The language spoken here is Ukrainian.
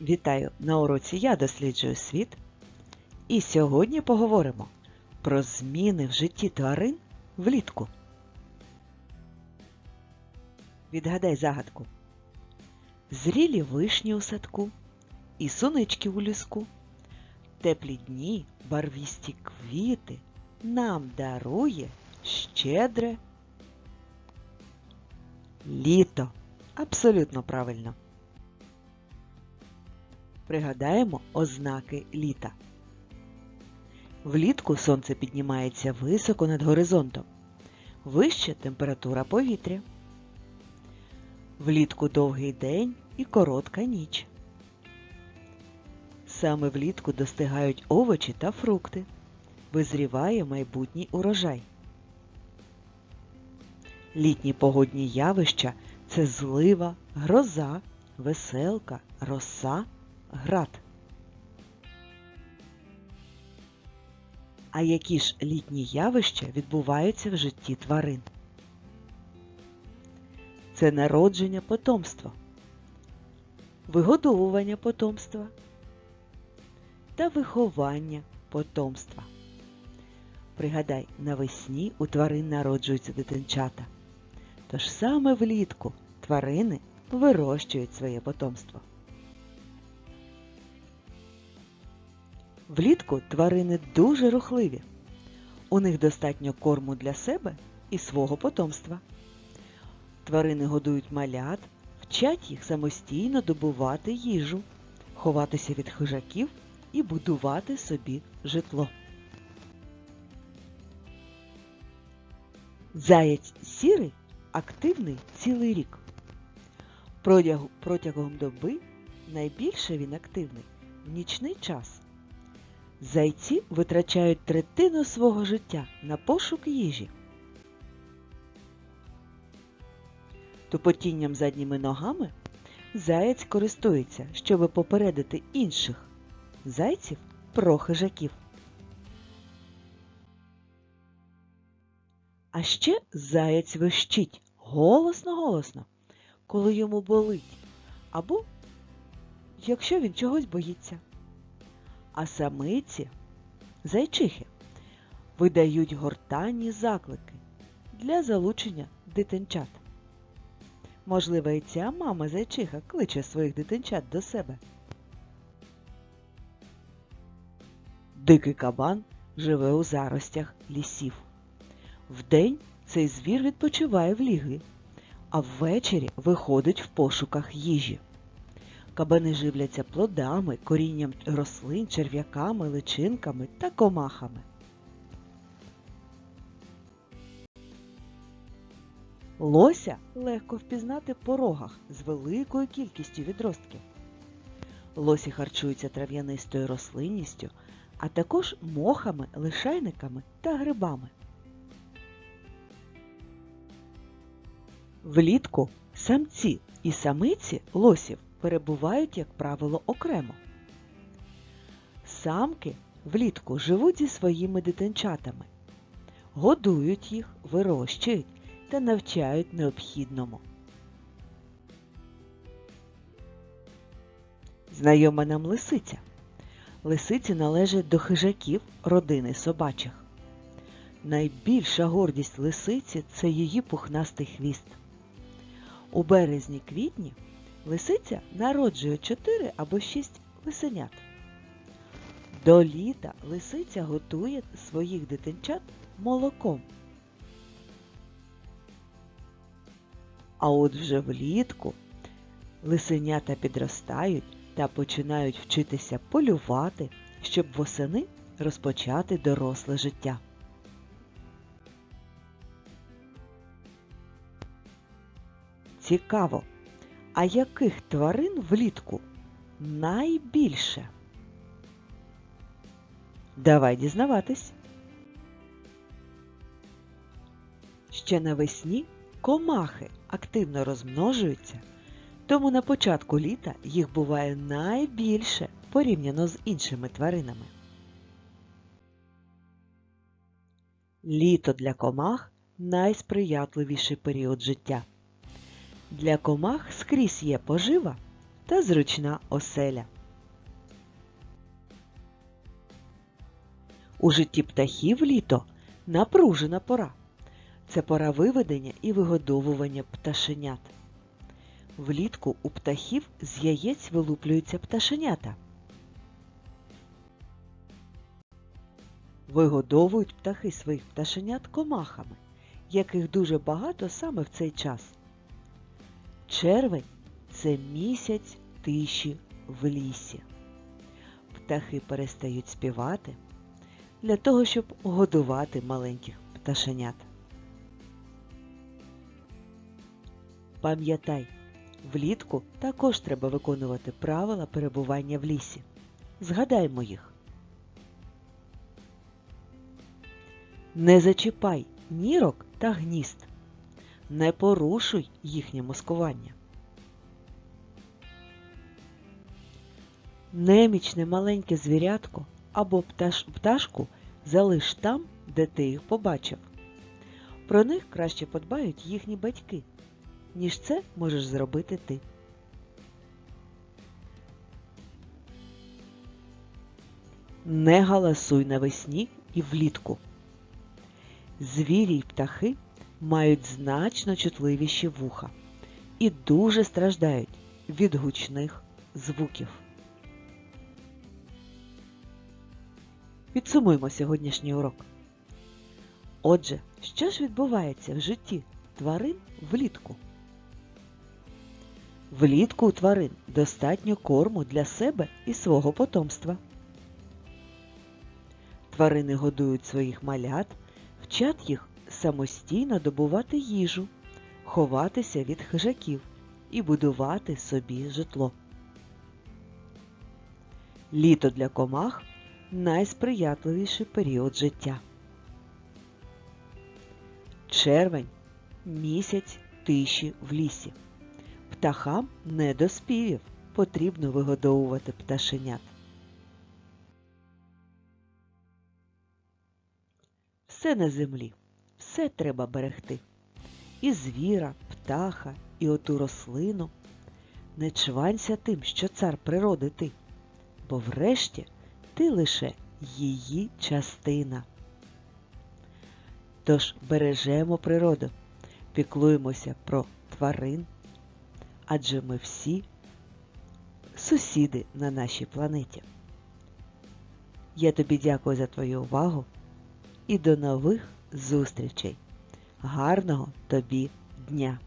Вітаю на уроці Я досліджую світ. І сьогодні поговоримо про зміни в житті тварин влітку. Відгадай загадку. Зрілі вишні у садку і сунички у ліску. Теплі дні, барвісті квіти нам дарує щедре літо. Абсолютно правильно. Пригадаємо ознаки літа. Влітку сонце піднімається високо над горизонтом. Вища температура повітря. Влітку довгий день і коротка ніч. Саме влітку достигають овочі та фрукти. Визріває майбутній урожай. Літні погодні явища це злива, гроза, веселка, роса, град. А які ж літні явища відбуваються в житті тварин? Це народження потомства, вигодовування потомства та виховання потомства. Пригадай, навесні у тварин народжуються дитинчата. Тож саме влітку тварини вирощують своє потомство. Влітку тварини дуже рухливі. У них достатньо корму для себе і свого потомства. Тварини годують малят, вчать їх самостійно добувати їжу, ховатися від хижаків і будувати собі житло. Заєць сірий активний цілий рік. Протягом доби найбільше він активний в нічний час. Зайці витрачають третину свого життя на пошук їжі. Тупотінням задніми ногами заєць користується, щоб попередити інших зайців про хижаків. А ще заєць вищить голосно-голосно, коли йому болить, або якщо він чогось боїться. А самиці, зайчихи, видають гортанні заклики для залучення дитинчат. Можливо, і ця мама зайчиха кличе своїх дитинчат до себе. Дикий кабан живе у заростях лісів. Вдень цей звір відпочиває в ліги, а ввечері виходить в пошуках їжі. Кабани живляться плодами, корінням рослин, черв'яками, личинками та комахами. Лося легко впізнати по рогах з великою кількістю відростків. Лосі харчуються трав'янистою рослинністю, а також мохами, лишайниками та грибами. Влітку самці і самиці лосів перебувають, як правило, окремо. Самки влітку живуть зі своїми дитинчатами, годують їх, вирощують та навчають необхідному. Знайома нам лисиця. Лисиці належать до хижаків родини собачих. Найбільша гордість лисиці це її пухнастий хвіст. У березні-квітні лисиця народжує 4 або 6 лисенят. До літа лисиця готує своїх дитинчат молоком. А от вже влітку лисенята підростають та починають вчитися полювати, щоб восени розпочати доросле життя. Цікаво, а яких тварин влітку найбільше? Давай дізнаватись. Ще навесні комахи активно розмножуються, тому на початку літа їх буває найбільше порівняно з іншими тваринами. Літо для комах найсприятливіший період життя. Для комах скрізь є пожива, та зручна оселя. У житті птахів літо напружена пора. Це пора виведення і вигодовування пташенят. Влітку у птахів з яєць вилуплюються пташенята. Вигодовують птахи своїх пташенят комахами, яких дуже багато саме в цей час. Червень це місяць тиші в лісі. Птахи перестають співати для того, щоб годувати маленьких пташенят. Пам'ятай, влітку також треба виконувати правила перебування в лісі. Згадаймо їх. Не зачіпай нірок та гнізд. Не порушуй їхнє маскування. Немічне маленьке звірятко або пташ, пташку залиш там, де ти їх побачив. Про них краще подбають їхні батьки, ніж це можеш зробити ти. Не галасуй навесні і влітку. Звірі й птахи мають значно чутливіші вуха і дуже страждають від гучних звуків. Підсумуємо сьогоднішній урок. Отже, що ж відбувається в житті тварин влітку? Влітку у тварин достатньо корму для себе і свого потомства. Тварини годують своїх малят, вчать їх самостійно добувати їжу, ховатися від хижаків і будувати собі житло. Літо для комах найсприятливіший період життя. Червень місяць тиші в лісі. Птахам не до співів потрібно вигодовувати пташенят. Все на землі, все треба берегти. І звіра, птаха, і оту рослину. Не чванься тим, що цар природи ти, бо врешті ти лише її частина. Тож бережемо природу, піклуємося про тварин, адже ми всі сусіди на нашій планеті. Я тобі дякую за твою увагу і до нових зустрічей. Гарного тобі дня!